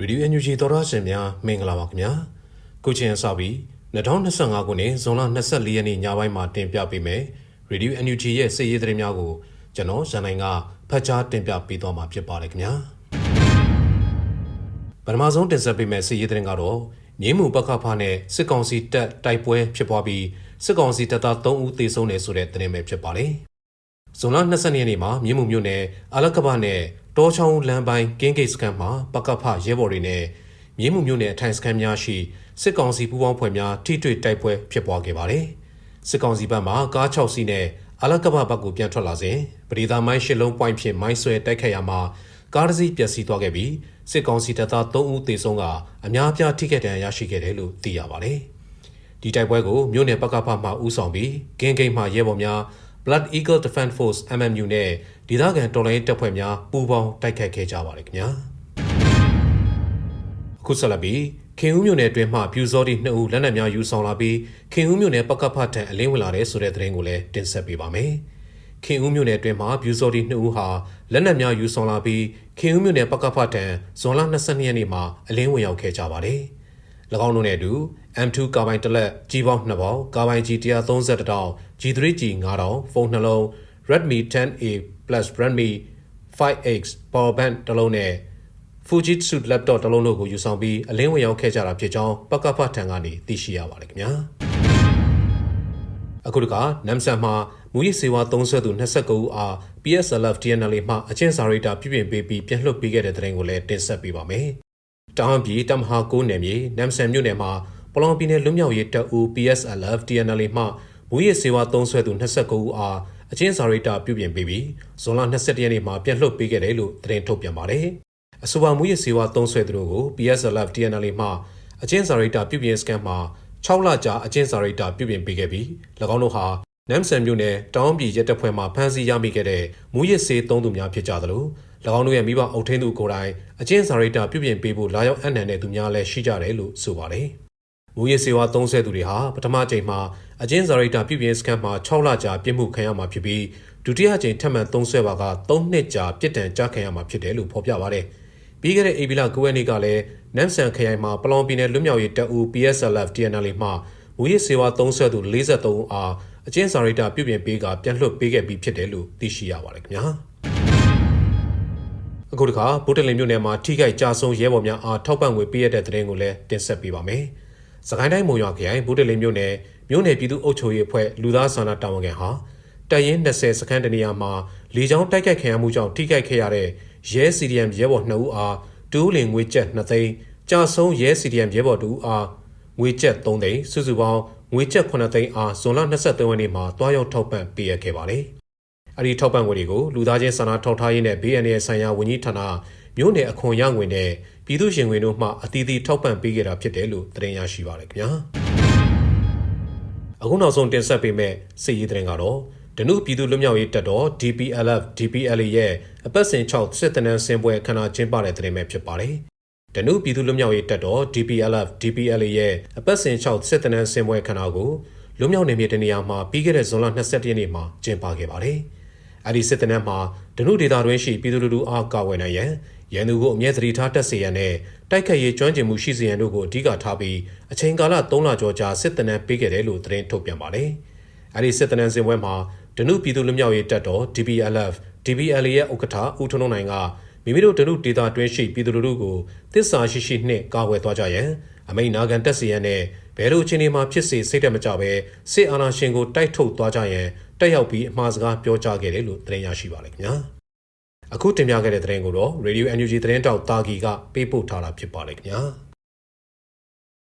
ရေဒီယို NUG သောရရှင်များမင်္ဂလာပါခင်ဗျာခုချိန်အစပြီး2025ခုနှစ်ဇွန်လ24ရက်နေ့ညပိုင်းမှာတင်ပြပေးမယ်ရေဒီယို NUG ရဲ့စစ်ရေးသတင်းများကိုကျွန်တော်ရန်နိုင်ကဖတ်ကြားတင်ပြပေးသွားမှာဖြစ်ပါတယ်ခင်ဗျာပထမဆုံးတင်ဆက်ပေးမယ့်စစ်ရေးသတင်းကတော့မြင်းမှုပကဖနဲ့စစ်ကောင်စီတပ်တိုက်ပွဲဖြစ်ပွားပြီးစစ်ကောင်စီတပ်သား3ဦးသေဆုံးတယ်ဆိုတဲ့သတင်းပဲဖြစ်ပါတယ် ဇွန်လ22ရက်နေ့မှာမြင်းမှုမြို့နယ်အလကဘနဲ့တောချောင်းလမ်းပိုင်းကင်းဂိတ်စခန်းမှာပကဖရဲဘော်တွေနဲ့မြင်းမှုမြို့နယ်အထိုင်စခန်းများရှိစစ်ကောင်စီပူးပေါင်းဖွဲ့များထိတွေ့တိုက်ပွဲဖြစ်ပွားခဲ့ပါတယ်။စစ်ကောင်စီဘက်မှကား6စီးနဲ့အလကဘဘက်ကိုပြန်ထွက်လာစဉ်ပရိသာမိုင်းရှစ်လုံးပွိုင်းဖြင့်မိုင်းဆွဲတိုက်ခိုက်ရမှာကားတစ်စီးပျက်စီးသွားခဲ့ပြီးစစ်ကောင်စီတပ်သား3ဦးသေဆုံးကအများအပြားထိခိုက်ဒဏ်ရာရရှိခဲ့တယ်လို့သိရပါတယ်။ဒီတိုက်ပွဲကိုမြို့နယ်ပကဖမှဦးဆောင်ပြီးဂင်းဂိတ်မှရဲဘော်များ Blood Eagle Defense Force MMU နဲ့ဒေသခံတော်လှန်ရေးတပ်ဖွဲ့များပူးပေါင်းတိုက်ခိုက်ခဲ့ကြပါတယ်ခင်ဗျာအခုဆက်လက်ပြီးခင်ဦးမြို့နယ်အတွင်းမှပြူစောတိနှစ်ဦးလက်နက်များယူဆောင်လာပြီးခင်ဦးမြို့နယ်ပကဖထံအလင်းဝင်လာတဲ့ဆိုတဲ့သတင်းကိုလည်းတင်ဆက်ပေးပါမယ်ခင်ဦးမြို့နယ်အတွင်းမှာပြူစောတိနှစ်ဦးဟာလက်နက်များယူဆောင်လာပြီးခင်ဦးမြို့နယ်ပကဖထံဇွန်လ22ရက်နေ့မှာအလင်းဝင်ရောက်ခဲ့ကြပါတယ်၎ င်းတို့နဲ့အတူ M2 ကာဘိုင်တစ်လက်ကြီးပေါင်း2ပေါင်းကာဘိုင် G 130တောင် G3G 9000ဖုန်းနှလုံး Redmi 10A Plus Redmi 5X Power Bank တစ်လုံးနဲ့ Fujitsu laptop တစ်လုံးတို့ကိုယူဆောင်ပြီးအလင်းဝင်ရောက်ခဲ့ကြတာဖြစ်ကြောင်းပကဖထံကနေသိရှိရပါတယ်ခင်ဗျာအခုတခါနမ်ဆန်မှာမူရစ်စေဝါသုံးဆွဲသူ29ဦးအား PSLF TNL မှအချင်းစာရိတာပြပြင်ပေးပြီးပြန်လွှတ်ပေးခဲ့တဲ့တဲ့ရင်ကိုလည်းတင်ဆက်ပေးပါမယ်။ တောင်ပြည်တမဟာ9နယ်မြေနမ်ဆန်မြို့နယ်မှာပလောင်ပြည်နယ်လွတ်မြောက်ရေးတပ်ဦး PSLF TNL မှမူရစ်စေဝါသုံးဆွဲသူ29ဦးအားအချင်းစာရိတာပြုပြင်ပေးပြီးဇွန်လ22ရက်နေ့မှာပြန်လွှတ်ပေးခဲ့တယ်လို့သတင်းထုတ်ပြန်ပါတယ်။အဆိုပါမူရစ်စေဝါသုံးဆွဲသူတို့ကို PSLF TNL မှအချင်းစာရိတာပြုပြင်စကန်မှာ6လကြာအချင်းစာရိတာပြုပြင်ပေးခဲ့ပြီး၎င်းတို့ဟာ နမ်ဆန်မြို့နယ်တောင်ပြည်ရဲတပ်ဖွဲ့မှဖမ်းဆီးရမိခဲ့တဲ့မူရစ်စေးသုံးသူများဖြစ်ကြသလို၎င်းတို့ရဲ့မိဘအုပ်ထိန်းသူကိုယ်တိုင်အချင်းစာရိတာပြုပြင်ပေးဖို့လာရောက်အနှံတဲ့သူများလည်းရှိကြတယ်လို့ဆိုပါတယ်။မူရစ်စေဝါသုံးဆဲသူတွေဟာပထမကြိမ်မှာအချင်းစာရိတာပြုပြင်စကန်မှာ6လကြာပြစ်မှုခံရမှာဖြစ်ပြီးဒုတိယကြိမ်ထပ်မံသုံးဆွဲပါက3နှစ်ကြာပြစ်ဒဏ်ကြခံရမှာဖြစ်တယ်လို့ဖော်ပြပါတယ်။ပြီးခဲ့တဲ့အေဗီလာ9ရက်နေ့ကလည်းနမ်ဆန်ခရိုင်မှာပလောင်ပြည်နယ်လွတ်မြောက်ရေးတပ်ဦး PSLF TNL မှမူရစ်စေဝါသုံးဆွဲသူ43ဦးအား အကျဉ်းစာရိတာပြုပြင်ပေးကပြန်လွှတ်ပေးခဲ့ပြီးဖြစ်တယ်လို့သိရှိရပါတယ်ခင်ဗျာအခုတခါဗုဒ္ဓလင်မြို့နယ်မှာထိခိုက်ကြဆုံးရဲဘော်များအားထောက်ပံ့ငွေပေးရတဲ့တဲ့ရင်ကိုလည်းတင်ဆက်ပေးပါမယ်။စကိုင်းတိုင်းမုံရွာခရိုင်ဗုဒ္ဓလင်မြို့နယ်မြို့နယ်ပြည်သူ့အုပ်ချုပ်ရေးအဖွဲ့လူသားစာနာတာဝန်ခံဟာတရင်20စခန်းတနေရာမှာလေကြောင်းတိုက်ခိုက်ခံရမှုကြောင့်ထိခိုက်ခဲ့ရတဲ့ရဲ CDM ရဲဘော်2ဦးအားတူးလင်ငွေကျပ်2သိန်းကြာဆုံးရဲ CDM ရဲဘော်2ဦးအားငွေကျပ်3သိန်းစုစုပေါင်း ငွေကျပ်9သိန်းအားဇွန်လ23ရက်နေ့မှာတွားရောက်ထောက်ပံ့ပေးရခဲ့ပါတယ်။အဲဒီထောက်ပံ့ငွေတွေကိုလူသားချင်းစာနာထောက်ထားရေးနဲ့ BNN ဆိုင်ရာဝန်ကြီးဌာနမြို့နယ်အခွန်ရငွေနဲ့ပြည်သူ့ရှင်ငွေတို့မှအသီးသီးထောက်ပံ့ပေးခဲ့တာဖြစ်တယ်လို့သတင်းရရှိပါရခင်ဗျာ။အခုနောက်ဆုံးတင်ဆက်ပေးမယ့်စစ်ရေးသတင်းကတော့ဒနုပြည်သူ့လွတ်မြောက်ရေးတပ်တော် DPLF DPLA ရဲ့အပတ်စဉ်6စစ်တနန်းစင်ပွဲခန္ဓာကျင်းပတဲ့သတင်းပဲဖြစ်ပါတယ်။ ဒနုပြည်သူ့လွတ်မြောက်ရေးတပ်တော် DPLF DPLA ရဲ့အပတ်စဉ်6စစ်တနန်းစင်ပွဲခန္ဓာကိုလွတ်မြောက်နေမြေတနေရာမှာပြီးခဲ့တဲ့ဇွန်လ22ရက်နေ့မှာကျင်းပခဲ့ပါတယ်။အဲဒီစစ်တနန်းမှာဒနုဒေတာတွင်ရှိပြည်သူလူထုအားကာဝယ်နိုင်ရန်ရန်သူကိုအမြဲတမ်းထားတက်စေရန်နဲ့တိုက်ခတ်ရေးကျွမ်းကျင်မှုရှိစေရန်တို့ကိုအဓိကထားပြီးအချိန်ကာလ3လကျော်ကြာစစ်တနန်းပေးခဲ့တယ်လို့သတင်းထုတ်ပြန်ပါတယ်။အဲဒီစစ်တနန်းစင်ပွဲမှာဒနုပြည်သူလူမျိုးရေးတပ်တော် DPLF DPLA ရဲ့ဥက္ကဋ္ဌဦးထွန်းနိုင်က မိမိတို့ဒနုဒေတာတွင်းရှိပြည်သူလူထုကိုတစ္ဆာရှိရှိနှင့်ကာကွယ်သွားကြရန်အမိန်နာခံတက်စေရန်နဲ့ဘယ်လိုအခြေအနေမှာဖြစ်စေစိတ်တက်မကြဘဲစစ်အာဏာရှင်ကိုတိုက်ထုတ်သွားကြရန်တက်ရောက်ပြီးအမှားစကားပြောကြားခဲ့တယ်လို့သတင်းရရှိပါရခင်ဗျာအခုတင်ပြခဲ့တဲ့သတင်းကိုတော့ Radio NUG သတင်းတောက်တာဂီကပေးပို့ထားတာဖြစ်ပါလေခင်ဗျာ